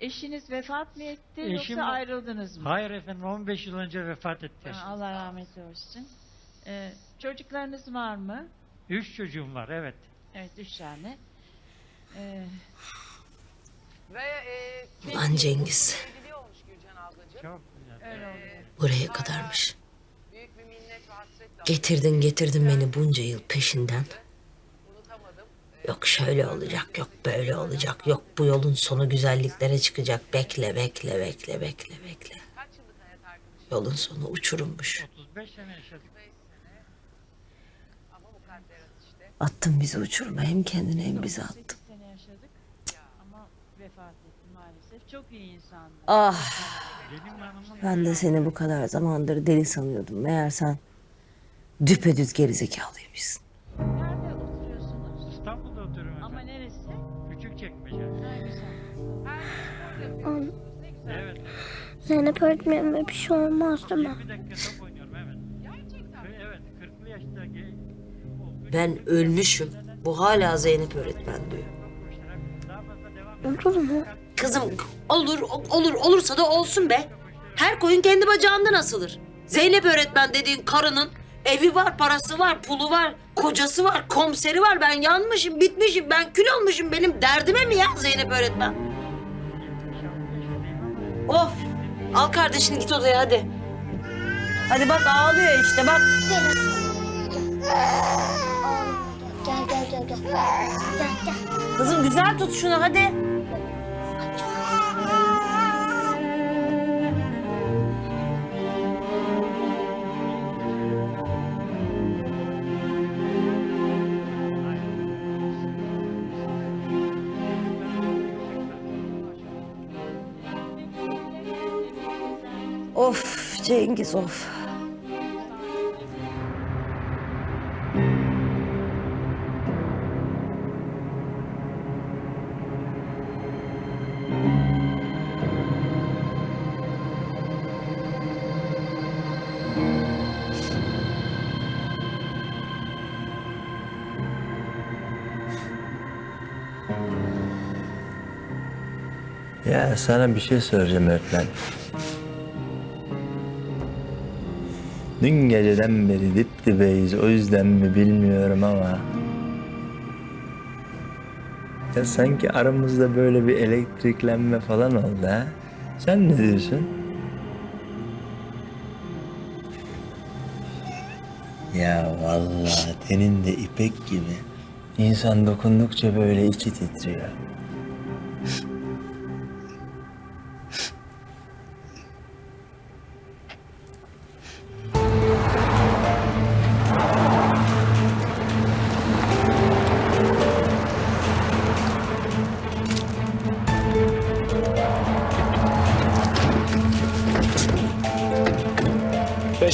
Eşiniz vefat mı etti Eşim- yoksa ayrıldınız mı? Hayır efendim 15 yıl önce vefat etti. Ha, Allah rahmet eylesin. Ee, çocuklarınız var mı? Üç çocuğum var evet. Evet üç tane. Ee, Ve e, Ulan Cengiz. seviliyormuş Gülcan ablacığım. Çok güzel. öyle oluyor. Buraya kadarmış. Büyük bir minnet ve hasretle Getirdin getirdin beni bunca yıl peşinden. Yok şöyle olacak, yok böyle olacak, yok bu yolun sonu güzelliklere çıkacak. Bekle, bekle, bekle, bekle, bekle. Yolun sonu uçurummuş. 35 sene yaşadık. ama bu kalpler işte. Attın bizi uçuruma, hem kendini hem bizi attın. 8 sene yaşadık ama vefat etti maalesef. Çok iyi insandı. Ah, ben de seni bu kadar zamandır deli sanıyordum. Meğer sen düpedüz gerizekalıymışsın. Nerede Zeynep öğretmenime bir şey olmaz değil mi? 20 dakika top oynuyorum evet. Gerçekten Evet 40'lı yaşta ge- olmuş. Ben ölmüşüm. Bu hala Zeynep öğretmen diyor. Daha fazla devam Olur mu? Kızım olur olur olursa da olsun be. Her koyun kendi bacağından asılır. Zeynep öğretmen dediğin karının evi var, parası var, pulu var, kocası var, komiseri var. Ben yanmışım, bitmişim, ben kül olmuşum. Benim derdime mi ya Zeynep öğretmen? Of! Al kardeşini git odaya hadi. Hadi bak ağlıyor işte bak. Gel gel gel gel. Gel gel. Kızım güzel tut şunu hadi. Cengiz of. Ya sana bir şey soracağım öğretmen. Dün geceden beri dip dibeyiz o yüzden mi bilmiyorum ama... Ya sanki aramızda böyle bir elektriklenme falan oldu ha? Sen ne diyorsun? Ya vallahi tenin de ipek gibi. İnsan dokundukça böyle içi titriyor.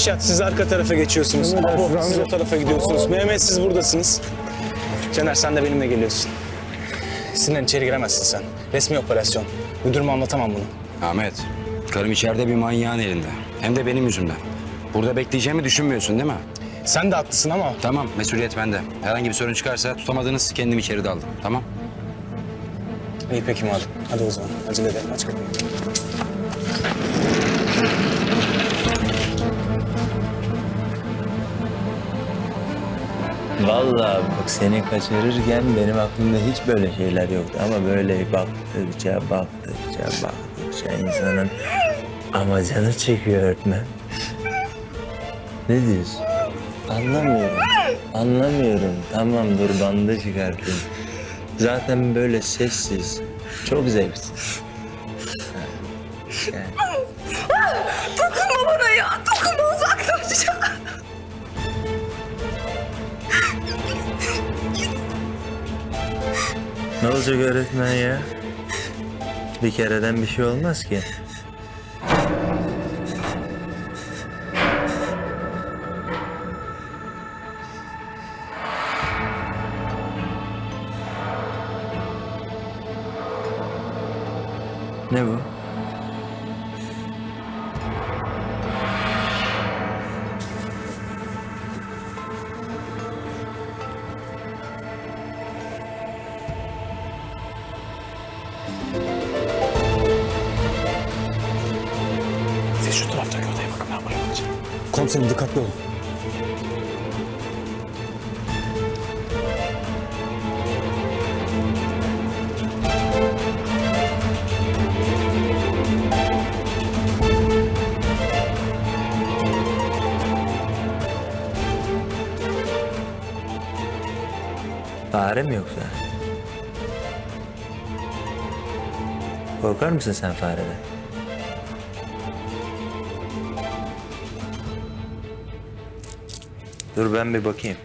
Reşat siz arka tarafa geçiyorsunuz. Abo siz o tarafa gidiyorsunuz. Mehmet siz buradasınız. Caner sen de benimle geliyorsun. Sinan içeri giremezsin sen. Resmi operasyon. Müdürüme anlatamam bunu. Ahmet, karım içeride bir manyağın elinde. Hem de benim yüzümden. Burada bekleyeceğimi düşünmüyorsun değil mi? Sen de haklısın ama Tamam, mesuliyet bende. Herhangi bir sorun çıkarsa tutamadınız, kendim içeri daldım. Tamam? iyi peki madem. Hadi o zaman. Acele edelim. Aç kapıyı. Vallahi bak seni kaçırırken benim aklımda hiç böyle şeyler yoktu. Ama böyle baktıkça, baktıkça, baktıkça insanın ama canı çekiyor öğretmen. Ne diyorsun? Anlamıyorum. Anlamıyorum. Tamam dur bandı çıkartayım. Zaten böyle sessiz, çok zevksiz. Yani. Ne olacak öğretmen ya? Bir kereden bir şey olmaz ki. Komiserim dikkatli olun. Fare mi yoksa? Korkar mısın sen fareden? Dur ben bir bakayım.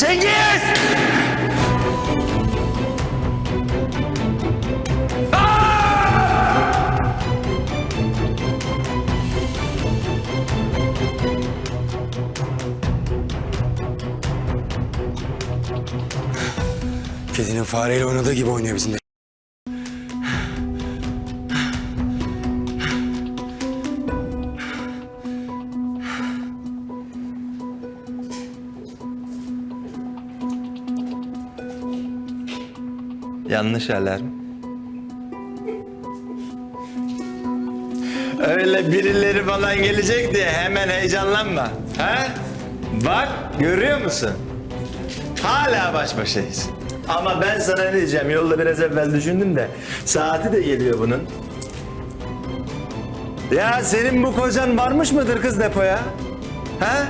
Cengiz! Kedinin fareyle oynadığı gibi oynuyor bizimle. Yanlış alarm. Öyle birileri falan gelecek diye hemen heyecanlanma. Ha? Bak görüyor musun? Hala baş başayız. Ama ben sana ne diyeceğim? Yolda biraz evvel düşündüm de saati de geliyor bunun. Ya senin bu kocan varmış mıdır kız depoya? Ha?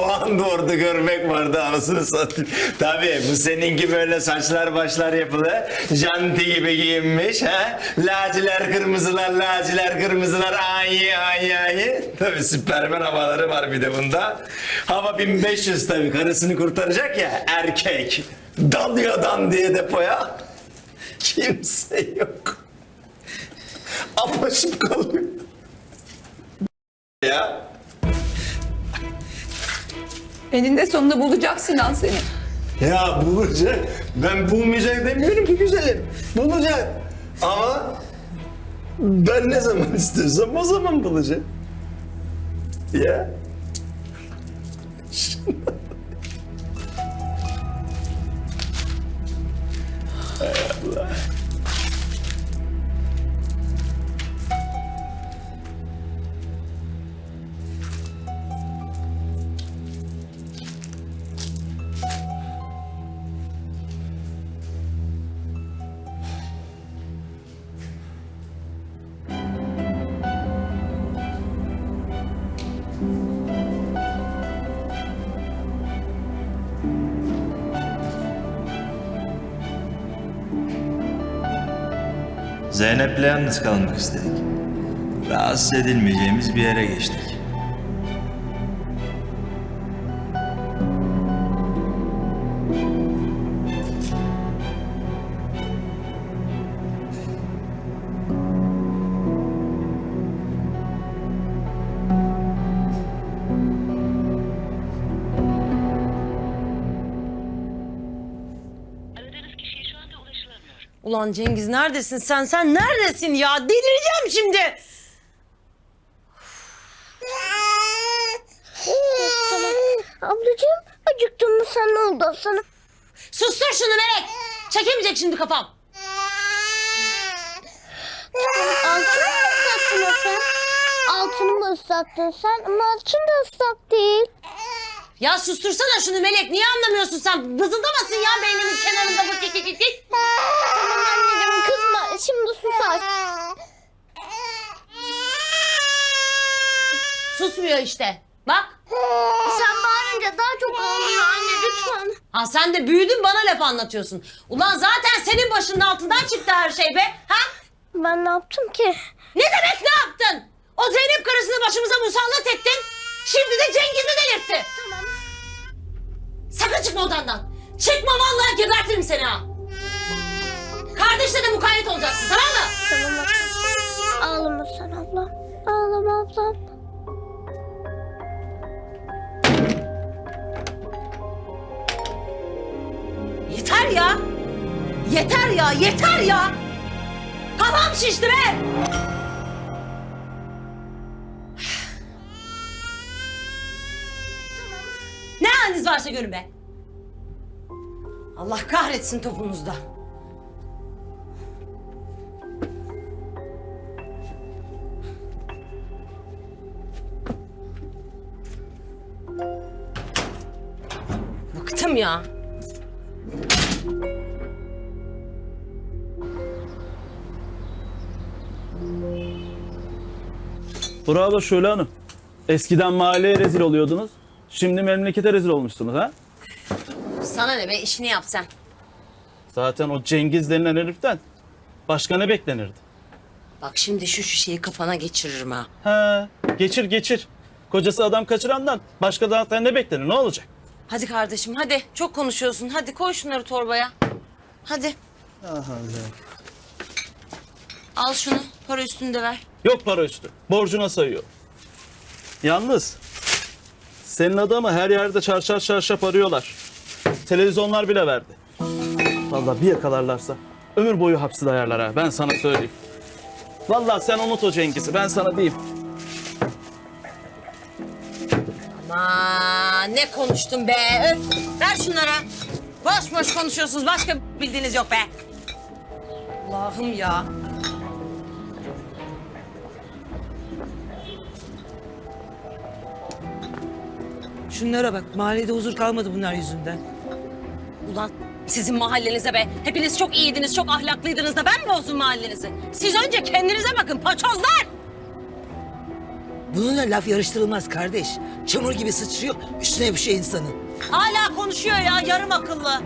O anda orada görmek vardı anasını satayım. Tabii bu seninki böyle saçlar başlar yapılı, janti gibi giyinmiş ha. Laciler kırmızılar, laciler kırmızılar, ayi ayi ayi. Tabii süpermen havaları var bir de bunda. Hava 1500 tabii karısını kurtaracak ya erkek. Dalıyor dan diye depoya. Kimse yok. Apaşıp kalıyor. Ya. Eninde sonunda bulacak Sinan seni. Ya bulacak. Ben bulmayacak demiyorum ki güzelim. Bulacak. Ama ben ne zaman istiyorsam o zaman bulacak. Ya. Zeynep'le yalnız kalmak istedik. Rahatsız edilmeyeceğimiz bir yere geçtik. Ulan Cengiz neredesin sen? Sen neredesin ya? Delireceğim şimdi. Tamam. Ablacığım acıktın mı sen ne oldu sana? Sustur şunu Melek. Çekemeyecek şimdi kafam. Altını mı ıslattın sen? Altını mı ıslattın sen? Ama altın da ıslak değil. Ya sustursana şunu Melek. Niye anlamıyorsun sen? Vızıldamasın ya beynimin kenarında bu tik. Tamam anneciğim kızma. Şimdi sus. Susmuyor işte. Bak. Sen bağırınca daha çok ağlıyor anne lütfen. Ha sen de büyüdün bana laf anlatıyorsun. Ulan zaten senin başının altından çıktı her şey be. Ha? Ben ne yaptım ki? Ne demek ne yaptın? O Zeynep karısını başımıza musallat ettin. Şimdi de Cengiz'i delirtti. Tamam. Sakın çıkma odandan. Çıkma vallahi gebertirim seni ha. Kardeşle de mukayyet olacaksın tamam mı? Tamam ablam. Ağlama sen ablam. Ağlama ablam. Yeter ya. Yeter ya yeter ya. Kafam şişti be. Varsa görün be. Allah kahretsin topunuzda. Bıktım ya. Bravo Şule Hanım. Eskiden mahalleye rezil oluyordunuz. Şimdi memlekete rezil olmuşsunuz ha? Sana ne be işini yap sen. Zaten o Cengiz denilen heriften başka ne beklenirdi? Bak şimdi şu şişeyi kafana geçiririm ha. Ha, geçir geçir. Kocası adam kaçırandan başka zaten ne beklenir ne olacak? Hadi kardeşim hadi. Çok konuşuyorsun. Hadi koy şunları torbaya. Hadi. Al şunu. Para üstünde ver. Yok para üstü. Borcuna sayıyor. Yalnız senin adamı her yerde çarşaf çarşaf arıyorlar. Televizyonlar bile verdi. Vallahi bir yakalarlarsa ömür boyu hapsi dayarlar ha. Ben sana söyleyeyim. Vallahi sen unut o Cengiz'i. Ben sana diyeyim. Aman ne konuştun be. Öf. Ver şunları. Boş boş konuşuyorsunuz. Başka bildiğiniz yok be. Allah'ım ya. Şunlara bak mahallede huzur kalmadı bunlar yüzünden. Ulan sizin mahallenize be. Hepiniz çok iyiydiniz, çok ahlaklıydınız da ben mi bozdum mahallenizi? Siz önce kendinize bakın paçozlar. Bununla laf yarıştırılmaz kardeş. Çamur gibi sıçrıyor üstüne yapışıyor insanın. Hala konuşuyor ya yarım akıllı.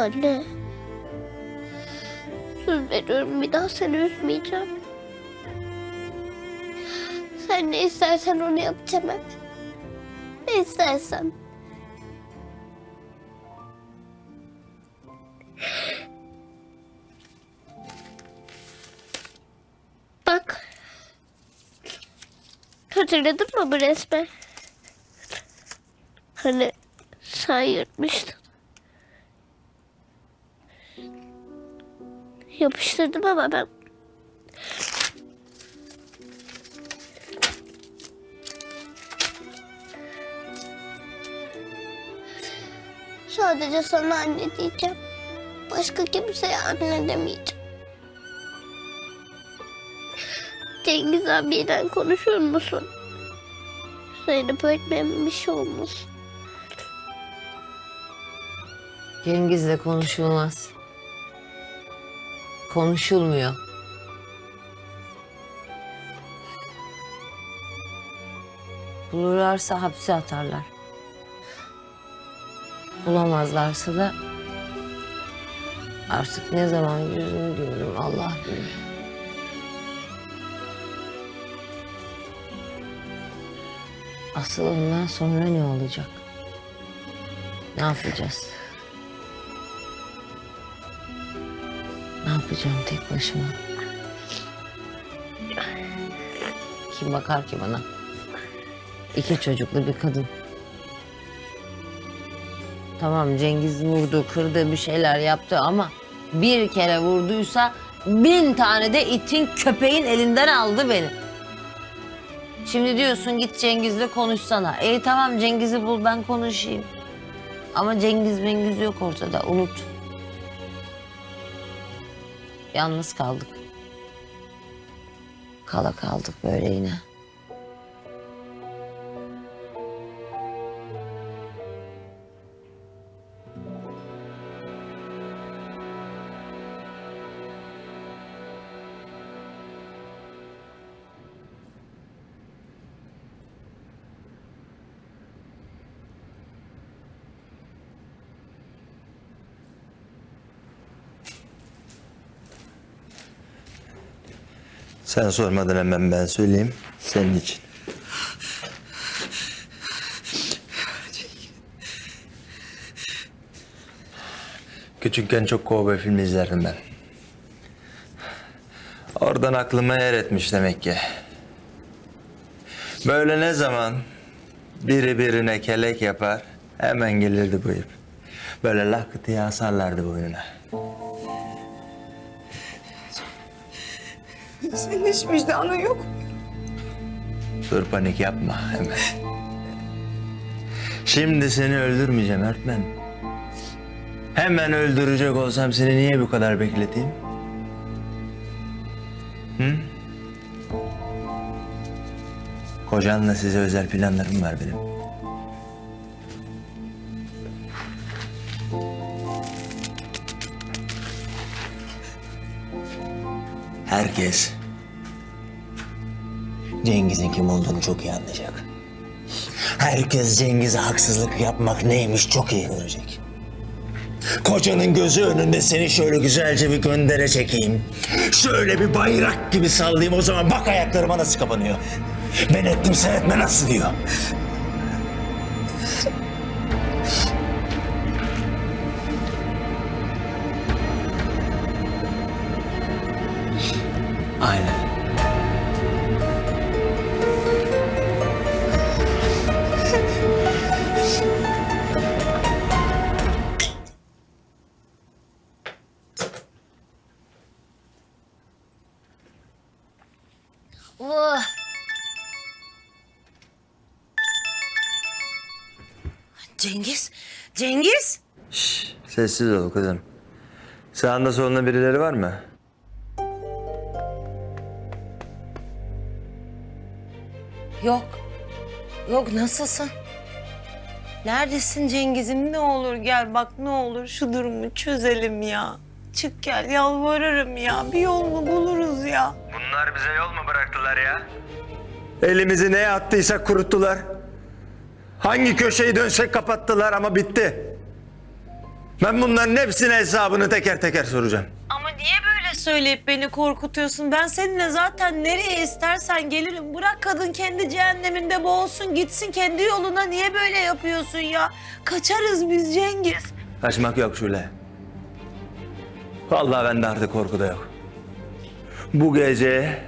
Anne. Söz veriyorum bir daha seni üzmeyeceğim. Sen ne istersen onu yapacağım hep. Ne istersen. Bak. Hatırladın mı bu resmi? Hani sen yırtmıştın. Yapıştırdım ama ben. Sadece sana anne diyeceğim. Başka kimseye anne demeyeceğim. Cengiz abiyle konuşur musun? Zeynep öğretmenim bir şey olmaz. Cengiz'le konuşulmaz. Konuşulmuyor. Bulurlarsa hapse atarlar. Bulamazlarsa da artık ne zaman yüzünü görürüm Allah bilir. Asıl ondan sonra ne olacak? Ne yapacağız? Yapacağım tek başıma? Kim bakar ki bana? İki çocuklu bir kadın. Tamam Cengiz vurdu, kırdı, bir şeyler yaptı ama bir kere vurduysa bin tane de itin köpeğin elinden aldı beni. Şimdi diyorsun git Cengiz'le konuşsana. E tamam Cengiz'i bul ben konuşayım. Ama Cengiz Mengiz yok ortada unut. Yalnız kaldık. Kala kaldık böyle yine. Sen sormadan hemen ben söyleyeyim. Senin için. Küçükken çok kovboy filmi izlerdim ben. Oradan aklıma yer etmiş demek ki. Böyle ne zaman biri birine kelek yapar hemen gelirdi bu ip. Böyle lak diye asarlardı boynuna. Hiç vicdanın yok? Dur panik yapma hemen. Şimdi seni öldürmeyeceğim öğretmen. Hemen öldürecek olsam seni niye bu kadar bekleteyim? Hı? Kocanla size özel planlarım var benim. Herkes Cengiz'in kim olduğunu çok iyi anlayacak. Herkes Cengiz'e haksızlık yapmak neymiş çok iyi görecek. Kocanın gözü önünde seni şöyle güzelce bir göndere çekeyim. Şöyle bir bayrak gibi sallayayım o zaman bak ayaklarıma nasıl kapanıyor. Ben ettim sen etme nasıl diyor. Sessiz ol kızım. Sağında solunda birileri var mı? Yok. Yok nasılsın? Neredesin Cengiz'im? Ne olur gel bak ne olur şu durumu çözelim ya. Çık gel yalvarırım ya. Bir yolunu buluruz ya. Bunlar bize yol mu bıraktılar ya? Elimizi neye attıysak kuruttular. Hangi köşeyi dönsek kapattılar ama bitti. Ben bunların hepsine hesabını teker teker soracağım. Ama niye böyle söyleyip beni korkutuyorsun? Ben seninle zaten nereye istersen gelirim. Bırak kadın kendi cehenneminde boğulsun gitsin kendi yoluna. Niye böyle yapıyorsun ya? Kaçarız biz Cengiz. Kaçmak yok Şule. Vallahi bende artık korku da yok. Bu gece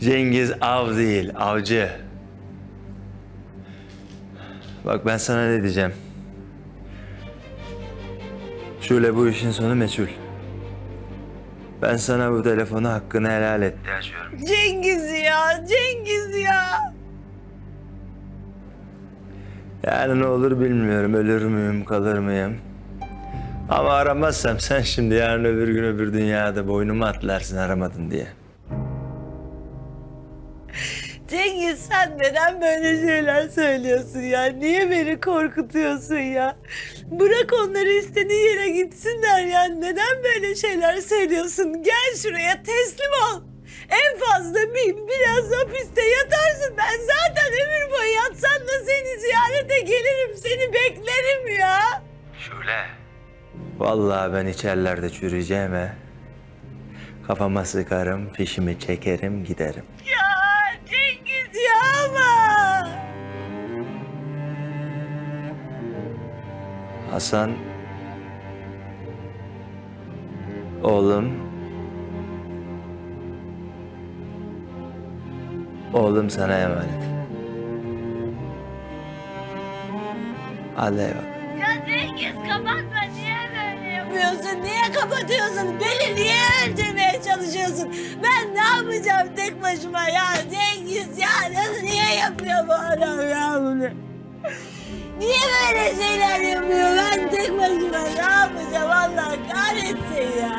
Cengiz av değil, avcı. Bak ben sana ne diyeceğim. Şule bu işin sonu meçhul. Ben sana bu telefonu hakkını helal et diye açıyorum. Cengiz ya, Cengiz ya. Yani ne olur bilmiyorum. Ölür müyüm, kalır mıyım? Ama aramazsam sen şimdi yarın öbür gün öbür dünyada boynumu atlarsın aramadın diye. Cengiz sen neden böyle şeyler söylüyorsun ya? Niye beni korkutuyorsun ya? Bırak onları istediği yere gitsinler ya. Neden böyle şeyler söylüyorsun? Gel şuraya teslim ol. En fazla bir biraz hapiste yatarsın. Ben zaten ömür boyu yatsan da seni ziyarete gelirim. Seni beklerim ya. Şule. Vallahi ben içerlerde çürüyeceğime kafama sıkarım, fişimi çekerim, giderim. Ya Hasan oğlum oğlum sana emanet. Hadi eyvallah. Ya Cengiz kapatma niye böyle yapıyorsun? Niye kapatıyorsun? Beni niye öldürmeye çalışıyorsun? Ben ne yapacağım tek başıma ya? Cengiz ya niye yapıyor bu adam ya bunu? Niye böyle şeyler yapıyor? Ben tek başıma ne yapacağım Allah kahretsin ya?